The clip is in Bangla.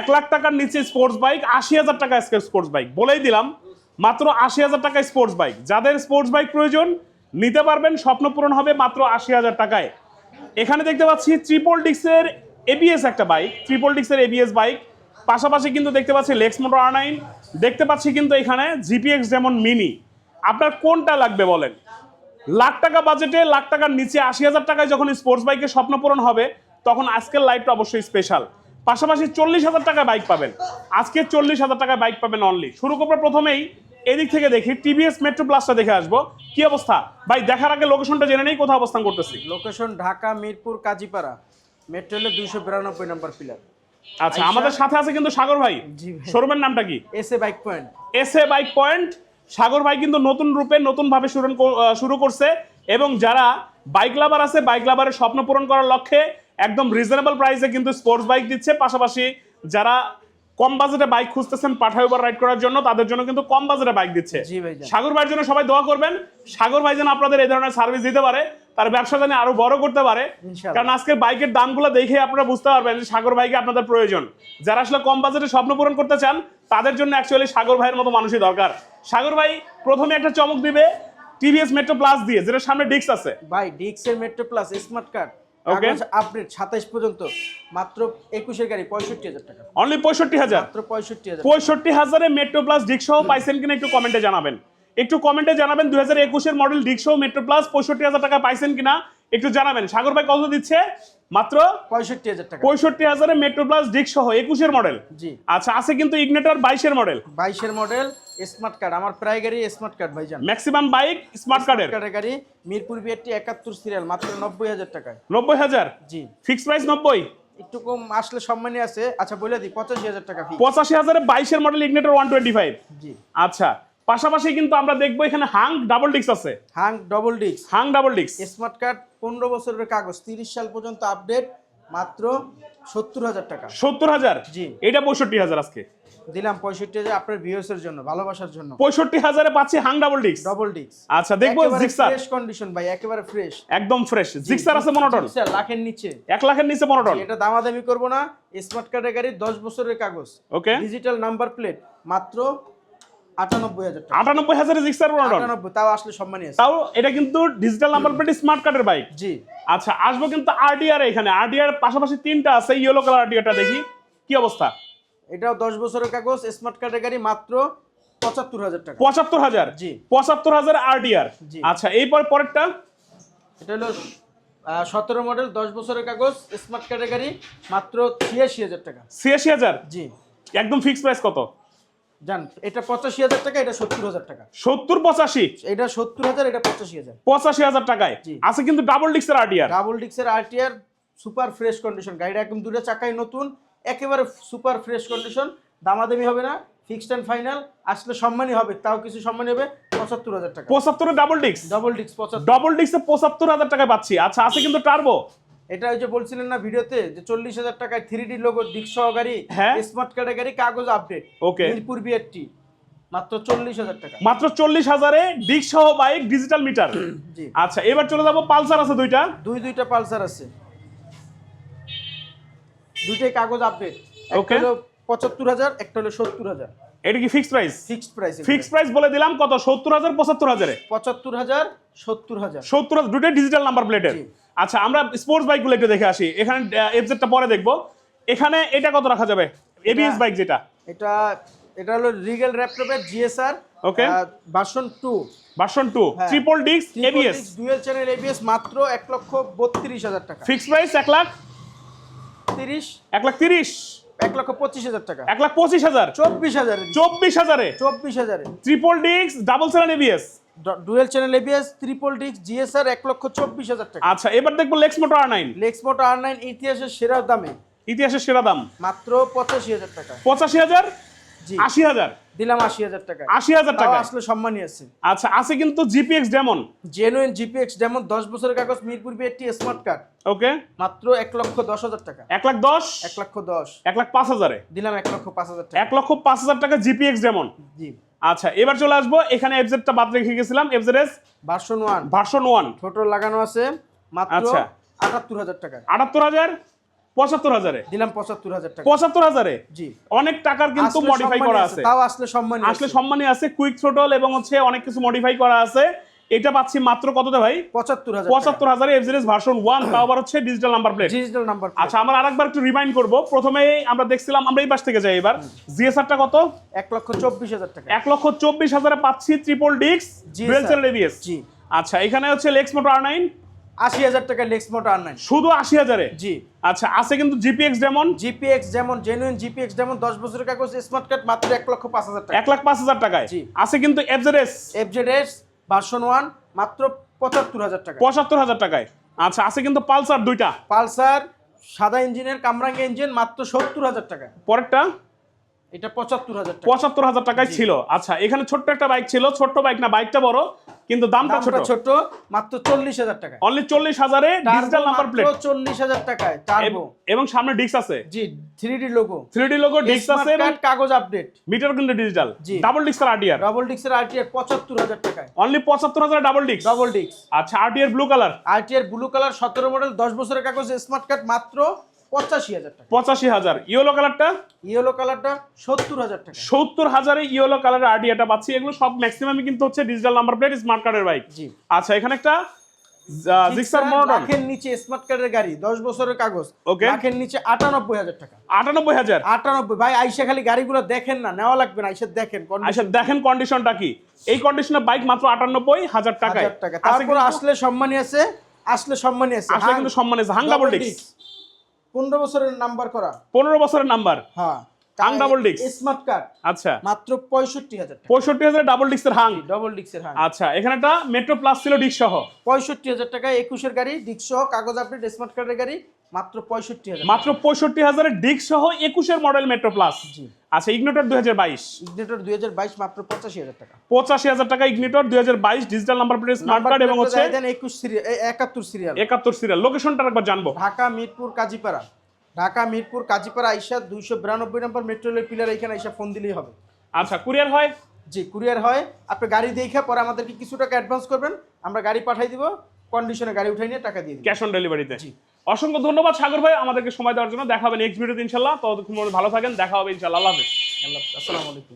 এক লাখ টাকার নিচে স্পোর্টস বাইক আশি হাজার টাকা স্পোর্টস বাইক বলেই দিলাম, মাত্র আশি হাজার টাকা স্পোর্টস বাইক যাদের স্পোর্টস বাইক প্রয়োজন, নিতে পারবেন, স্বপ্ন পূরণ হবে মাত্র আশি হাজার টাকায়। এখানে দেখতে পাচ্ছি ট্রিপল ডিক্সের এবিএস একটা বাইক ট্রিপল ডিক্সের এবিএস বাইক পাশাপাশি কিন্তু দেখতে পাচ্ছি লেক্স মোটর আর নাইন দেখতে পাচ্ছি কিন্তু এখানে জিপিএক্স যেমন মিনি আপনার কোনটা লাগবে বলেন? লাখ টাকা বাজেটে লাখ টাকার নিচে আশি হাজার টাকায় যখন স্পোর্টস বাইকের স্বপ্ন পূরণ হবে, তখন আজকের লাইভটা অবশ্যই স্পেশাল পাশাপাশি চল্লিশ হাজার টাকায় বাইক পাবেন। আজকে চল্লিশ হাজার টাকায় বাইক পাবেন অনলি শুরু করব প্রথমেই এদিক থেকে দেখি টিভিএস মেট্রো প্লাসটা দেখে আসব। কি অবস্থা? ভাই দেখার আগে লোকেশনটা জেনে নেই কোথাও অবস্থান করতেছি? লোকেশন ঢাকা মিরপুর কাজীপাড়া। মেট্রো রেলের দুইশো বিরানব্বই নম্বর পিলার আচ্ছা আমাদের সাথে আছে কিন্তু সাগর ভাই। শোরুমের নামটা কি? S A bike point S A bike point Sagar ভাই কিন্তু নতুন রূপে নতুন ভাবে শুরু শুরু করছে। এবং যারা বাইক লাভার আছে বাইক লাভারের স্বপ্ন পূরণ করার লক্ষ্যে একদম রিজনেবল প্রাইসে কিন্তু স্পোর্টস বাইক দিচ্ছে। পাশাপাশি যারা কম বাজেটে বাইক খুঁজতেছেন পাঠায় ওভার রাইড করার জন্য তাদের জন্য কিন্তু কম বাজেটে বাইক দিচ্ছে। সাগর ভাইয়ের জন্য সবাই দোয়া করবেন। সাগর ভাই যেন আপনাদের এই ধরনের সার্ভিস দিতে পারে তার ব্যবসা যেন আরও বড় করতে পারে। কারণ আজকের বাইকের দামগুলো দেখে আপনারা বুঝতে পারবেন যে সাগর ভাইকে আপনাদের প্রয়োজন। যারা আসলে কম বাজেটে স্বপ্ন পূরণ করতে চান তাদের জন্য অ্যাকচুয়ালি সাগর ভাইয়ের মতো মানুষই দরকার। সাগর ভাই প্রথমে একটা চমক দিবে টিভিএস মেট্রো প্লাস দিয়ে যেটা সামনে ডিক্স আছে। ভাই ডিক্সের metro plus smart card. Update সাতাইশ পর্যন্ত মাত্র একুশের গাড়ি হাজার টাকা। অনলি হাজার? মাত্র হাজার হাজারে মেট্রো প্লাস পাইছেন কিনা একটু কমেন্টে জানাবেন। একটু কমেন্টে জানাবেন দুই হাজার একুশের মডেল ডিস্ক সহ মেট্রো প্লাস পঁয়ষট্টি হাজার টাকা পাইছেন কিনা। একটু জানাবেন সাগর ভাই কত দিচ্ছে? মাত্র পঁয়ষট্টি হাজার টাকা। পঁয়ষট্টি হাজারে মেট্রো প্লাস ডিস্ক সহ একুশের মডেল জি। আচ্ছা আছে কিন্তু ইগনেটর বাইশের মডেল বাইশের মডেল স্মার্ট কার্ড আমার প্রায় গাড়ি স্মার্ট কার্ড ভাইজান। ম্যাক্সিমাম বাইক স্মার্ট কার্ডের কার্ডের গাড়ি মিরপুর বিআরটি একাত্তর সিরিয়াল মাত্র নব্বই হাজার টাকায়। নব্বই হাজার? জি। ফিক্স প্রাইস নব্বই? একটু কম আসলে সম্মানী আছে। আচ্ছা বলে দিই পঁচাশি হাজার টাকা পঁচাশি হাজারে বাইশের model Ignitor one twenty five জি। আচ্ছা পাশাপাশি কিন্তু আমরা দেখব এখানে হাং ডাবল ডিস্ক আছে। হাং ডবল ডিস্ক হাং ডাবল ডিস্ক স্মার্ট কার্ড পনেরো বছরের কাগজ তিরিশ সাল পর্যন্ত আপডেট মাত্র সত্তর হাজার টাকা। সত্তর হাজার? জি। এটা পঁয়ষট্টি হাজার আজকে। দিলাম পঁয়ষট্টি হাজার আপনার ভিউসের জন্য ভালোবাসার জন্য। পঁয়ষট্টি হাজারে পাচ্ছি Hang double disk double disc আচ্ছা দেখব জিক্সার ফ্রেশ কন্ডিশন ভাই একেবারে ফ্রেশ একদম ফ্রেশ জিক্সার আছে মনোটন লাখের নিচে। এক লাখের নিচে মনোটন এটা দামাদামি করব না। স্মার্ট কার্ডের গাড়ি দশ বছরের কাগজ। ওকে ডিজিটাল নাম্বার প্লেট মাত্র আটানব্বই হাজার জিক্সার তাও আসলে সম্মানী আছে। তাও এটা কিন্তু ডিজিটাল নাম্বার প্লেট স্মার্ট কার্ডের বাইক জি। আচ্ছা আসব কিন্তু আরডিআর এখানে। আরডিআর পাশাপাশি তিনটা আছে ইয়েলো কালার আরডিআরটা দেখি। কি অবস্থা? এটাও দশ বছরের কাগজ স্মার্ট কার্ডের গাড়ি মাত্র পঁচাত্তর হাজার টাকা। পঁচাত্তর হাজার? জি। পঁচাত্তর হাজার আরডিআর। আচ্ছা পরেরটা? এটা হলো সতেরো মডেল দশ বছরের কাগজ স্মার্ট কার্ডের গাড়ি মাত্র ছিয়াশি হাজার টাকা। ছিয়াশি হাজার? জি। একদম ফিক্স প্রাইস কত? জান এটা পঁচাশি হাজার টাকা এটা সত্তর হাজার টাকা। সত্তর পঁচাশি? এটা সত্তর হাজার এটা পঁচাশি হাজার। পঁচাশি হাজার টাকায়। আছে কিন্তু ডাবল ডিক্সের ডাবল ডিক্সের আরটিআর সুপার ফ্রেশ কন্ডিশন গাড়িটা একদম দুটো চাকাই নতুন একেবারে সুপার ফ্রেশ কন্ডিশন দামাদামি হবে না ফিক্সড অ্যান্ড ফাইনাল আসলে সম্মানই হবে তাও কিছু সম্মানই হবে পঁচাত্তর হাজার টাকা। পঁচাত্তরে ডাবল ডিক্স ডবল ডিক্স পঁচাত্তর। ডবল ডিক্সে পঁচাত্তর হাজার টাকায় পাচ্ছি। আচ্ছা আছে কিন্তু টার্বো এটা ওই যে বলছিলেন না ভিডিওতে যে চল্লিশ হাজার টাকায় থ্রি ডি লোগো ডিক্স সহ গাড়ি হ্যাঁ। স্মার্ট কার্ডের গাড়ি কাগজ আপডেট Okay. মিরপুর বিআরটি মাত্র চল্লিশ হাজার টাকা। মাত্র চল্লিশ হাজারে ডিক্স সহ বাইক ডিজিটাল মিটার জি। আচ্ছা এবার চলে যাব পালসার আছে দুইটা। দুই দুইটা পালসার আছে। দুইটাই কাগজ আপডেট ওকে হলো পঁচাত্তর হাজার একটা হলো সত্তর হাজার। এটা কি fix price fixed price fix price বলে দিলাম কত? সত্তর হাজার পঁচাত্তর হাজারে। পঁচাত্তর হাজার সত্তর হাজার। সত্তর হাজার দুটোই ডিজিটাল নাম্বার প্লেটের। আচ্ছা আমরা স্পোর্টস বাইকগুলো একটু দেখে আসি। এখানে এফজেডটা পরে দেখব। এখানে এটা কত রাখা যাবে? এবিএস বাইক যেটা। এটা এটা হলো Regal র্যাপটপের GSR okay version two version two হ্যাঁ। Triple disc ABS dual channel ABS মাত্র এক লক্ষ বত্রিশ হাজার টাকা। ফিক্স প্রাইস এক লাখ? তিরিশ? এক লাখ তিরিশ? এক লক্ষ পঁচিশ হাজার টাকা। এক লাখ পঁচিশ হাজার? চব্বিশ হাজারে চব্বিশ হাজারে? চব্বিশ হাজারে। Triple disc double seven ABS dual channel ABS triple ডিক্স জিএসআর এক লক্ষ চব্বিশ হাজার টাকা। আচ্ছা এবার দেখব Lex motor R nine Lex motor R nine ইতিহাসের সেরা দামে। ইতিহাসের সেরা দাম। মাত্র পঁচাশি হাজার টাকা। পঁচাশি হাজার? আশি হাজার? দিলাম আশি হাজার টাকা আশি হাজার টাকা আসলে সম্মানই আছে। আচ্ছা আছে কিন্তু জিপিএক্স ডেমন জেনুইন জিপিএক্স যেমন দশ বছরের কাগজ Mirpur BAT smart card okay মাত্র এক লক্ষ দশ হাজার টাকা। এক লাখ দশ? এক লক্ষ দশ। এক লাখ পাঁচ হাজারে? দিলাম এক লক্ষ পাঁচ হাজার টাকা। এক লক্ষ পাঁচ হাজার টাকা জিপিএক্স ডেমন জি। আচ্ছা এবার চলে আসব এখানে এফজেডটা বাদ রেখে গেছিলাম। FZ version one version one ছোট লাগানো আছে মাত্র আচ্ছা। আটাত্তর হাজার টাকা আটাত্তর হাজার? পঁচাত্তর হাজারে। দিলাম পঁচাত্তর হাজার টাকা। পঁচাত্তর হাজারে? জি। অনেক টাকার কিন্তু মডিফাই করা আছে, তাও আসলে সম্মানী আসলে আছে। আছে কুইক থ্রোটল এবং হচ্ছে অনেক কিছু মডিফাই করা আছে। এটা পাচ্ছি মাত্র কততে ভাই? পঁচাত্তর হাজার পঁচাত্তর হাজারে এফজিএস ভার্সন ওয়ান তাও আবার হচ্ছে digital number plate digital number আচ্ছা আমরা আরেকবার একটু রিমাইন্ড করব। প্রথমে আমরা দেখছিলাম আমরা এই পাশ থেকে যাই এবার। জিএসআরটা কত? এক লক্ষ চব্বিশ হাজার টাকা। এক লক্ষ চব্বিশ হাজারে পাচ্ছি ট্রিপল ডিক্স ডুয়েল। চ্যানেল এবিএস জি। আচ্ছা এখানে হচ্ছে লেক্স মোটর আর নাইন আশি হাজার টাকা লেক্স মোটর আর নাইন শুধু আশি হাজারে? জি। আচ্ছা আছে কিন্তু জিপিএক্স ডেমন জিপিএক্স যেমন? জেনুইন জিপিএক্স যেমন দশ বছরের কাগজ স্মার্ট কার্ড মাত্র এক লক্ষ পাঁচ হাজার টাকা। এক লাখ পাঁচ হাজার টাকায়? জি। আছে কিন্তু এফজেডএস এফজেডএস ভার্সন ওয়ান মাত্র পঁচাত্তর হাজার টাকা পঁচাত্তর হাজার টাকায়। আচ্ছা আছে কিন্তু পালসার দুইটা? পালসার সাদা ইঞ্জিনের কামরাঙ্গা ইঞ্জিন মাত্র সত্তর হাজার টাকা পরেরটা? এটা পঁচাত্তর হাজার পঁচাত্তর হাজার টাকায় ছিল। আচ্ছা এখানে ছোট্ট একটা বাইক ছিল। ছোট্ট বাইক না বাইকটা বড়। কিন্তু দামটা ছোট। ছোট মাত্র চল্লিশ হাজার টাকা অনলি চল্লিশ হাজারে ডিজিটাল নাম্বার প্লেট চল্লিশ হাজার টাকায় টার্বো এবং সামনে ডিস্ক আছে। জি three D logo three D logo disc আছে কাগজ আপডেট মিটার কিন্তু ডিজিটাল। ডাবল ডিস্কের আরটিআর ডবল ডিক্সের আরটিআর পঁচাত্তর হাজার টাকায়। অনলি পঁচাত্তর হাজার ডাবল ডিস্ক ডাবল ডিক্স আচ্ছা RTR blue colour RTR blue colour সতেরো মডেল দশ বছরের কাগজ স্মার্ট কার্ড মাত্র পঁচাশি হাজার টাকা। পঁচাশি হাজার। ইয়েলো কালারটা ইয়েলো কালারটা সত্তর হাজার টাকা। সত্তর হাজারে ইয়েলো কালারের আরটিআরটা পাচ্ছি। এগুলো সব ম্যাক্সিমামই কিন্তু হচ্ছে ডিজিটাল নাম্বার প্লেট স্মার্ট কার্ডের বাইক জি। আচ্ছা এখানে একটা জিক্সার মনোটন লাখের নিচে স্মার্ট কার্ডের গাড়ি দশ বছরের কাগজ। Okay. লাখের নিচে আটানব্বই হাজার টাকা। আটানব্বই হাজার। আটানব্বই ভাই আইসা খালি গাড়িগুলো দেখেন না নেওয়া লাগবে না আইসা দেখেন আচ্ছা দেখেন কন্ডিশনটা কি? এই কন্ডিশনের বাইক মাত্র আটানব্বই হাজার টাকায়। টাকা। তারপর আসলে সম্মানী আছে আসলে সম্মানী আছে আসলে কিন্তু সম্মান আছে হাং ডাবল ডিস্ক পনেরো বছরের নাম্বার করা। পনেরো বছরের নাম্বার? হ্যাঁ। Hang double disc smart card আচ্ছা। মাত্র পঁয়ষট্টি হাজার টাকা। পঁয়ষট্টি হাজার ডাবল ডিস্কের হাং? ডাবল ডিক্সের হ্যাঁ আচ্ছা এখানে একটা মেট্রো প্লাস ছিল ডিস্ক সহ। পঁয়ষট্টি হাজার টাকা একুশের গাড়ি ডিস্ক সহ কাগজ আপডেট স্মার্ট কার্ডের গাড়ি মাত্র পঁয়ষট্টি হাজার মাত্র পঁয়ষট্টি হাজারের ডিস্ক সহ একুশের মডেল মেট্রো প্লাস। আচ্ছা ইগনোটর দুই হাজার বাইশ। ইগনেটর দুই হাজার বাইশ মাত্র পঁচাশি হাজার টাকা। পঁচাশি হাজার টাকা ইগনিটর দুই হাজার বাইশ digital number plate smart card এবং হচ্ছে একুশ সিরিয়াল একাত্তর সিরিয়াল একাত্তর সিরিয়াল লোকেশনটা একবার জানব। ঢাকা মিরপুর কাজীপাড়া। ঢাকা মিরপুর কাজীপাড়া আইসা দুইশো বিরানব্বই নম্বর মেট্রো রেল পিলার এখানে আইসা ফোন দিলেই হবে। আচ্ছা কুরিয়ার হয়? জি কুরিয়ার হয়। আপনি গাড়ি দেখে পরে আমাদেরকে কিছু টাকা অ্যাডভান্স করবেন। আমরা গাড়ি পাঠাই দিব কন্ডিশনে গাড়ি উঠাই নিয়ে টাকা দিয়ে ক্যাশ অন ডেলিভারিতে জি। অসংখ্য ধন্যবাদ সাগর ভাই, আমাদেরকে সময় দেওয়ার জন্য। দেখা হবে নেক্সট ভিডিওতে ইনশাল্লাহ। ততক্ষণ ভালো থাকেন, দেখা হবে ইনশাল্লাহ। আল্লাহ আসসালামু আলাইকুম।